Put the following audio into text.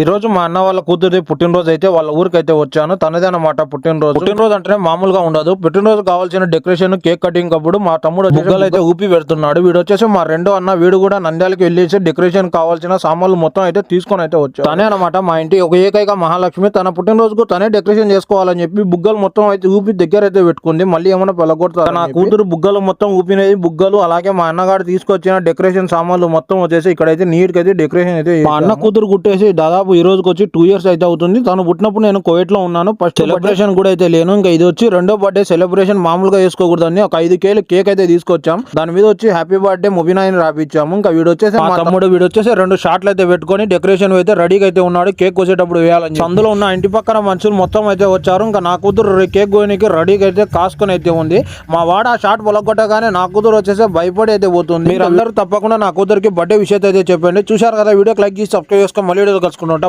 ఈ రోజు మా అన్న వాళ్ళ కూతురి పుట్టినరోజు అయితే వాళ్ళ ఊరికి అయితే వచ్చాను. తనదే అన్నమాట పుట్టినరోజు. పుట్టినరోజు అంటేనే మామూలుగా ఉండదు. పుట్టినరోజు కావాల్సిన డెకరేషన్ కేక్ కటింగ్ అప్పుడు మా తమ్ముడు బుగ్గలు అయితే ఊపి పెడుతున్నాడు. వీడు వచ్చేసి మా రెండో అన్న వీడు కూడా నంద్యాలకి వెళ్ళేసి డెకరేషన్ కావాల్సిన సామాన్లు మొత్తం అయితే తీసుకొని అయితే వచ్చాడు. తనే అన్నమాట మా ఇంటి ఒక ఏకైక మహాలక్ష్మి. తన పుట్టినరోజుకు తనే డెకరేషన్ చేసుకోవాలని చెప్పి బుగ్గలు మొత్తం అయితే ఊపి దగ్గర అయితే పెట్టుకుంది. మళ్ళీ ఏమైనా పెళ్ళగొడతారు నా కూతురు బుగ్గలు మొత్తం ఊపినది బుగ్గలు అలాగే మా అన్నగాడు తీసుకొచ్చిన డెకరేషన్ సామాన్లు మొత్తం వచ్చేసి ఇక్కడైతే నీట్ అయితే డెకరేషన్ అయితే మా అన్న కూతురు కుట్టేసి దాదాపు ఈ రోజుకి వచ్చి టూ ఇయర్స్ అయితే అవుతుంది. తను పుట్టినప్పుడు నేను కోవిడ్లో ఉన్నాను. ఫస్ట్ సెలబ్రేషన్ కూడా అయితే లేను. ఇంకా ఇది వచ్చి రెండో బర్త్డే సెలబ్రేషన్ మామూలుగా చేసుకోకూడదని ఒక ఐదు కేలు కేక్ అయితే తీసుకొచ్చాం. దాని మీద వచ్చి హ్యాపీ బర్త్డే ముబినా అని రాపిచ్చాము. ఇంకా వీడు వచ్చేసి మా తమ్ముడు వీడు వచ్చేసి రెండు షాట్లు అయితే పెట్టుకొని డెకరేషన్ అయితే రెడీగా అయితే ఉన్నాడు. కేక్ వచ్చేటప్పుడు వేయాలని. అందులో ఉన్న ఇంటి పక్కన మనుషులు మొత్తం అయితే వచ్చారు. ఇంకా నా కూతురు కేక్ కోయడానికి రెడీగా అయితే కాసుకొని అయితే ఉంది. మా వాడు ఆ షాట్ పొలగొట్టగానే నా కూతురు వచ్చేసి భయపడి అయితే పోతుంది. మీరు అందరూ తప్పకుండా నా కూతురికి బర్త్డే విషయం అయితే చెప్పండి. చూశారు కదా వీడియోకి లైక్ చేసి సబ్స్క్రైబ్ చేసుకొని మళ్ళీ వీడియో নটা